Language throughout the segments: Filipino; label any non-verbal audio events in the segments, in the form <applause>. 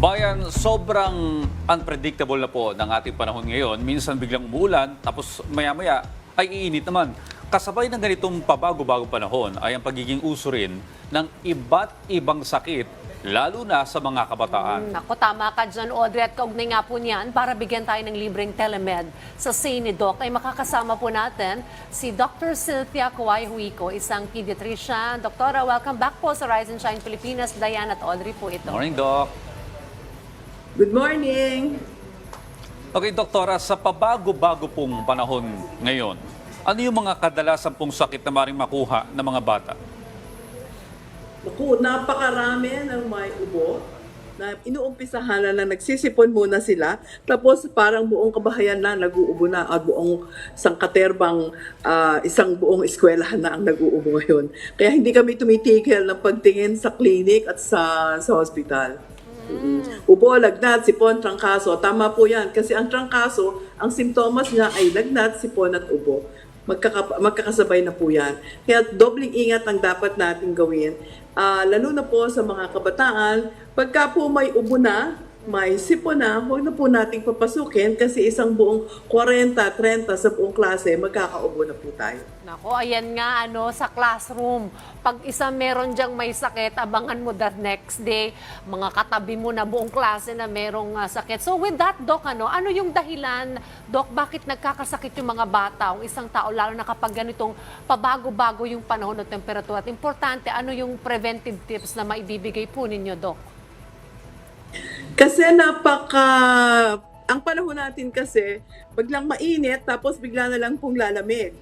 Bayan, sobrang unpredictable na po ng ating panahon ngayon. Minsan biglang umuulan, tapos maya-maya ay iinit naman. Kasabay ng ganitong pabago-bago panahon ay ang pagiging uso rin ng iba't ibang sakit, lalo na sa mga kabataan. Nako, tama ka dyan, Audrey. At kaugnay nga po niyan, para bigyan tayo ng libreng telemed sa Doc, ay makakasama po natin si Dr. Cynthia Kawai Huico, isang pediatrician. Doktora, welcome back po sa Rise and Shine Pilipinas. Diane at Audrey po ito. Morning, Doc. Good morning! Okay, Doktora, sa pabago-bago pong panahon ngayon, ano yung mga kadalasan pong sakit na maring makuha ng mga bata? Naku, napakarami ng may ubo na inuumpisahan na, na nagsisipon muna sila tapos parang buong kabahayan na nag-uubo na at buong sangkaterbang ah, isang buong eskwelahan na ang nag-uubo ngayon. Kaya hindi kami tumitigil ng pagtingin sa clinic at sa sa hospital. Mm. Ubo, lagnat, sipon, trangkaso. Tama po yan. Kasi ang trangkaso, ang simptomas niya ay lagnat, sipon at ubo. Magkaka- magkakasabay na po yan. Kaya dobling ingat ang dapat natin gawin. Ah, lalo na po sa mga kabataan, pagka po may ubo na, may sipon na, huwag na po nating papasukin kasi isang buong 40, 30 sa buong klase, magkakaubo na po tayo. Nako, ayan nga, ano, sa classroom. Pag isa meron diyang may sakit, abangan mo the next day, mga katabi mo na buong klase na merong ah, sakit. So with that, Doc, ano, ano yung dahilan, Doc, bakit nagkakasakit yung mga bata, ang isang tao, lalo na kapag ganitong pabago-bago yung panahon ng temperatura? At importante, ano yung preventive tips na maibibigay po ninyo, Doc? Kasi napaka... Ang panahon natin kasi, biglang mainit, tapos bigla na lang pong lalamig.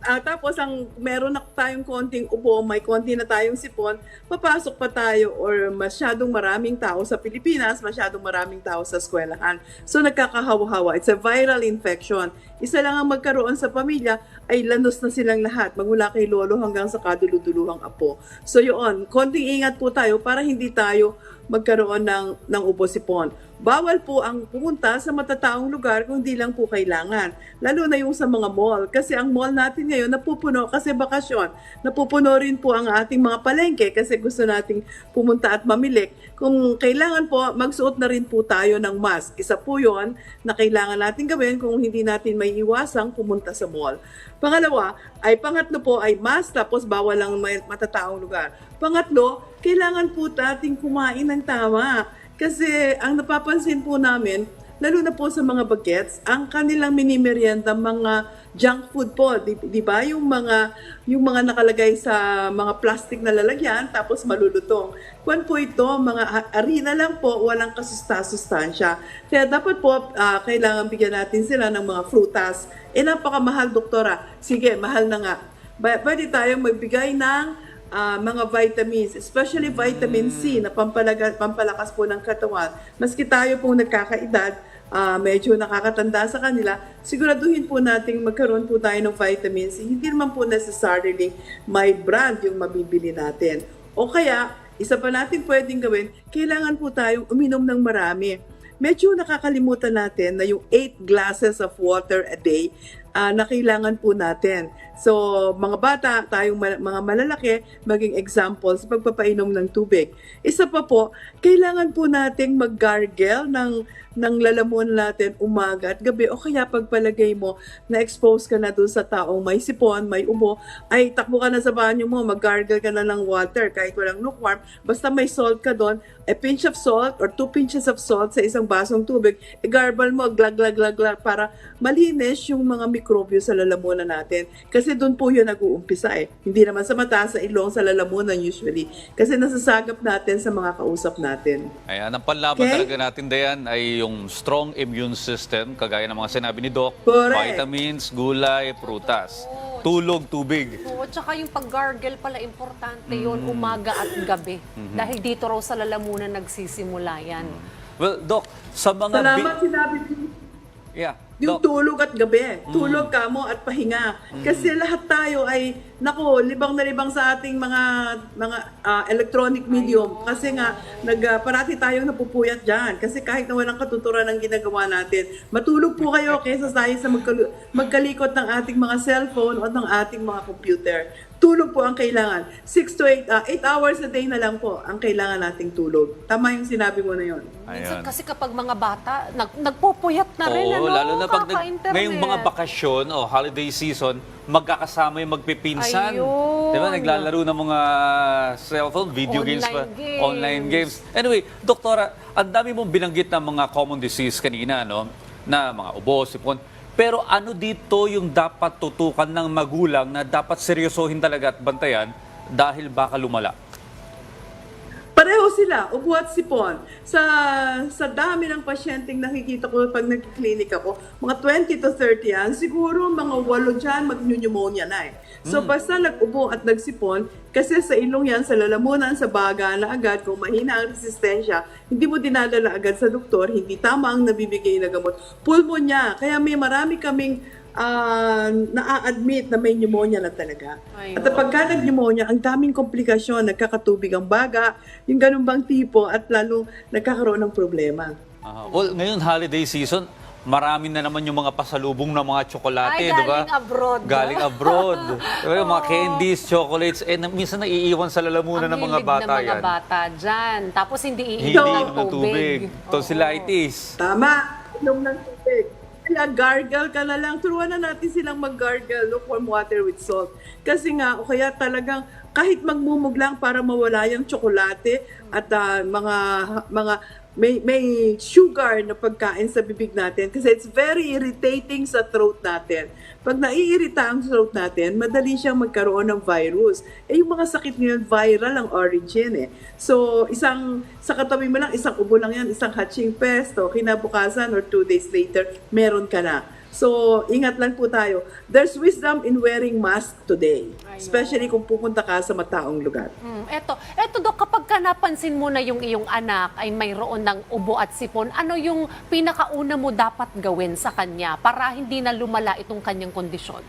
Ah, tapos ang meron na tayong konting ubo, may konti na tayong sipon, papasok pa tayo or masyadong maraming tao sa Pilipinas, masyadong maraming tao sa eskwelahan. So nagkakahawa-hawa. It's a viral infection. Isa lang ang magkaroon sa pamilya ay lanos na silang lahat, magmula kay lolo hanggang sa kaduluduluhang apo. So yun, konting ingat po tayo para hindi tayo magkaroon ng, ng ubo sipon. Bawal po ang pumunta sa matataong lugar kung di lang po kailangan. Lalo na yung sa mga mall. Kasi ang mall natin ngayon napupuno kasi bakasyon. Napupuno rin po ang ating mga palengke kasi gusto nating pumunta at mamili. Kung kailangan po, magsuot na rin po tayo ng mask. Isa po yon na kailangan natin gawin kung hindi natin may iwasang pumunta sa mall. Pangalawa, ay pangatlo po ay mask tapos bawal ang may matataong lugar. Pangatlo, kailangan po nating kumain ng tama. Kasi ang napapansin po namin, lalo na po sa mga bagets, ang kanilang minimerienda mga junk food po, di, di ba? Yung mga yung mga nakalagay sa mga plastic na lalagyan tapos malulutong. Kwan po ito, mga harina lang po, walang kasusta-sustansya. Kaya dapat po ah, kailangan bigyan natin sila ng mga frutas. Eh napakamahal, doktora. Sige, mahal na nga. Ba- pwede tayong magbigay ng ah, mga vitamins, especially vitamin C na pampalaga, pampalakas po ng katawan. Maski tayo pong nagkakaedad, ah, medyo nakakatanda sa kanila, siguraduhin po nating magkaroon po tayo ng vitamin C. Hindi naman po necessarily may brand yung mabibili natin. O kaya, isa pa natin pwedeng gawin, kailangan po tayong uminom ng marami medyo nakakalimutan natin na yung 8 glasses of water a day ah, na kailangan po natin. So, mga bata, tayong ma- mga malalaki, maging example sa pagpapainom ng tubig. Isa pa po, kailangan po nating mag-gargle ng, ng lalamunan natin umaga at gabi o kaya pagpalagay mo na expose ka na doon sa taong may sipon, may ubo, ay takbo ka na sa banyo mo, mag-gargle ka na ng water kahit walang lukewarm, basta may salt ka doon, a pinch of salt or two pinches of salt sa isang basong tubig, i-garble mo, glag, glag, glag, glag, para malinis yung mga mikrobyo sa lalamunan natin. Kasi doon po yun nag-uumpisa eh. Hindi naman sa mata, sa ilong, sa lalamunan usually. Kasi nasasagap natin sa mga kausap natin. Ayan, ang panlaban Okay. talaga natin, Dayan, ay yung strong immune system, kagaya ng mga sinabi ni Doc, Correct. vitamins, gulay, prutas, tulog, tubig. Oo, tsaka yung pag-gargle pala, importante yun, umaga at gabi. Dahil dito raw sa lalamunan nagsisimula yan. Well, Doc, sa mga... bi- Salamat sinabi ko. yeah, Yung tulog at gabi. Tulog ka mo at pahinga. Kasi lahat tayo ay nako, libang na libang sa ating mga mga ah, electronic medium kasi nga nag ah, parati tayong napupuyat diyan kasi kahit na walang katuturan ng ginagawa natin, matulog po kayo kaysa tayo sa magkal- magkalikot ng ating mga cellphone o ng ating mga computer. Tulog po ang kailangan. 6 to 8 8 hours a day na lang po ang kailangan nating tulog. Tama yung sinabi mo na yon. Minsan Ayan. kasi kapag mga bata, nag, nagpupuyat na rin, Oo, ano, lalo na pag nag, kaka-internet. ngayong mga bakasyon o holiday season, magkakasama yung magpipinsan. Ayun. Di ba? Naglalaro ng mga cellphone, video games pa. Online games. Online games. Anyway, Doktora, ang dami mong binanggit ng mga common disease kanina, no? Na mga ubo, sipon. Pero ano dito yung dapat tutukan ng magulang na dapat seryosohin talaga at bantayan dahil baka lumala? Sila, ubo at sipon. Sa sa dami ng pasyenteng nakikita ko pag nagkiklinik ako, mga 20 to 30 yan, siguro mga walo dyan mag-pneumonia na eh. So basta nag-ubo at nagsipon, kasi sa ilong yan, sa lalamunan, sa baga na agad, kung mahina ang resistensya, hindi mo dinadala agad sa doktor, hindi tama ang nabibigay na gamot. Pulmonya, kaya may marami kaming ah, na-admit na may pneumonia na talaga. Ayun. At pagka nag-pneumonia, ang daming komplikasyon, nagkakatubig ang baga, yung ganun bang tipo, at lalo nagkakaroon ng problema. Ah, well, ngayon holiday season, marami na naman yung mga pasalubong ng mga tsokolate, Ay, di ba? galing abroad. Galing abroad. <laughs> Diba, yung mga candies, chocolates, eh, na- minsan naiiwan sa lalamunan ng mga bata ng mga yan. bata dyan. Tapos hindi Hindi iinom inom ng ng tubig. Oo. Tonsillitis. Tama, inom ng tubig. Kaya gargle ka na lang. Turuan na natin silang mag-gargle, lukewarm water with salt. Kasi nga, o kaya talagang kahit magmumug lang para mawala yung tsokolate at ah, mga mga may may sugar na pagkain sa bibig natin kasi it's very irritating sa throat natin. Pag naiirita ang throat natin, madali siyang magkaroon ng virus. Eh yung mga sakit ngayon, viral ang origin eh. So, isang, sa katabi mo lang, isang ubo lang yan, isang hatching pest, o kinabukasan or two days later, meron ka na. So, ingat lang po tayo. There's wisdom in wearing mask today. Especially kung pupunta ka sa mataong lugar. Mm, eto, eto Dok, kapag ka napansin mo na yung iyong anak ay mayroon ng ubo at sipon, ano yung pinakauna mo dapat gawin sa kanya para hindi na lumala itong kanyang kondisyon?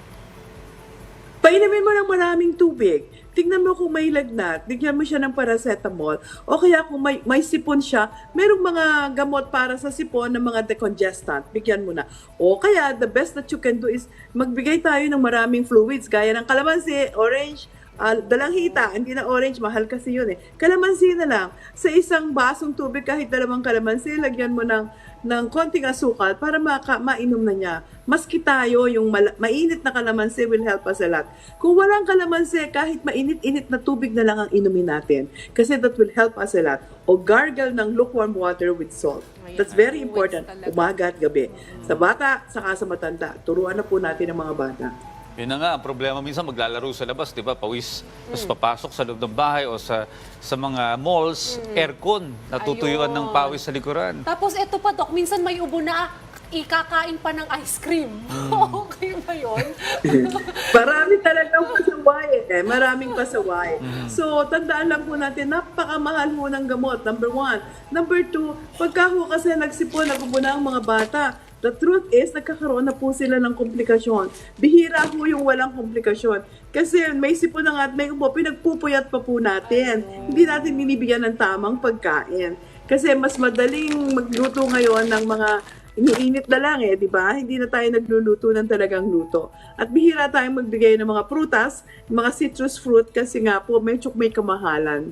Painumin mo ng maraming tubig. Tingnan mo kung may lagnat, bigyan mo siya ng paracetamol. O kaya kung may, may sipon siya, merong mga gamot para sa sipon ng mga decongestant. Bigyan mo na. O kaya, the best that you can do is magbigay tayo ng maraming fluids, gaya ng kalamansi, orange, Ah, dalang hita, hindi na orange, mahal kasi yun eh. Kalamansi na lang. Sa isang basong tubig, kahit dalawang kalamansi, lagyan mo ng, ng konting asukal para maka, mainom na niya. Maski tayo, yung mala- mainit na kalamansi will help us a lot. Kung walang kalamansi, kahit mainit-init na tubig na lang ang inumin natin. Kasi that will help us a lot. O gargle ng lukewarm water with salt. That's very important. Umaga at gabi. Sa bata, saka sa matanda. Turuan na po natin ang mga bata. Yun na nga, ang problema minsan maglalaro sa labas, di ba? Pawis, tapos Mm. papasok sa loob ng bahay o sa sa mga malls, aircon, natutuyuan ng Mm. Ayun. pawis sa likuran. Tapos eto pa Dok, minsan may ubo na ikakain pa ng ice cream. Mm. <laughs> okay ba yun? <laughs> Marami talagang pasaway eh. Maraming pasaway. So, tandaan lang po natin, napakamahal ho ng gamot, number one. Number two, pagka ho kasi nagsipon, nagubo na ang mga bata, the truth is, nagkakaroon na po sila ng komplikasyon. Bihira ho yung walang komplikasyon. Kasi may sipon na nga at may ubo, pinagpupuyat pa po natin. Hindi natin binibigyan ng tamang pagkain. Kasi mas madaling magluto ngayon ng mga iniinit na lang eh, di ba? Hindi na tayo nagluluto ng talagang luto. At bihira tayong magbigay ng mga prutas, mga citrus fruit kasi nga po medyo may kamahalan.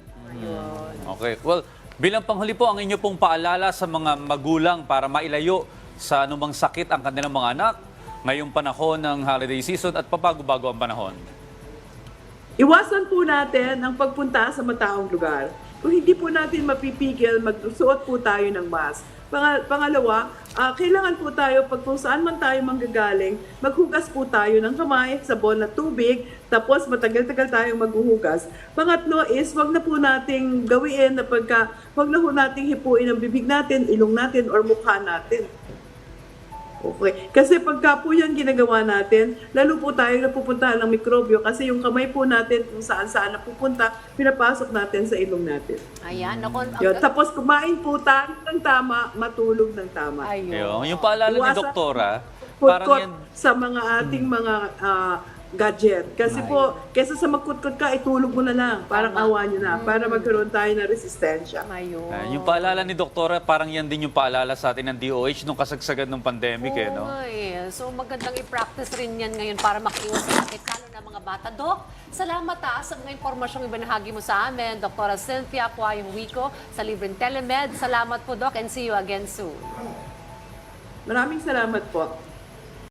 Okay. Well, bilang panghuli po, ang inyo pong paalala sa mga magulang para mailayo sa anumang sakit ang kanilang mga anak ngayong panahon ng holiday season at pabago-bago ang panahon. Iwasan po natin ang pagpunta sa mataong lugar. Kung hindi po natin mapipigil, magsuot po tayo ng mask. Panga- Pangalawa, ah, kailangan po tayo, pag kung saan man tayo manggagaling, maghugas po tayo ng kamay, sabon at tubig, tapos matagal-tagal tayong maghuhugas. Pangatlo is, wag na po nating gawin na pagka, wag na po nating hipuin ang bibig natin, ilong natin, or mukha natin. Okay. Kasi pagka po yan ginagawa natin, lalo po tayo napupuntahan ng mikrobyo kasi yung kamay po natin kung saan-saan napupunta, pinapasok natin sa ilong natin. Ayan, ako. ang- Yun. Tapos kumain po tayo ng tama, matulog ng tama. Ayun. Ayun. Yung paalala ni Iwasan- Doktora, Food parang court yan, sa mga ating mga ah, gadget. Kasi po, kesa sa magkutkot ka, itulog mo na lang. Parang Tama. awa nyo na. Para magkaroon tayo ng resistensya. Ayun. Ah, yung paalala ni Doktora, parang yan din yung paalala sa atin ng DOH nung kasagsagan ng pandemic eh, no? Eh. So magandang i-practice rin yan ngayon para makiwas sa sakit, lalo na mga bata. Dok, salamat ha sa mga impormasyong ibinahagi mo sa amin. Dr. Cynthia Puayong Wico sa Libreng Telemed. Salamat po, Doc, and see you again soon. Maraming salamat po.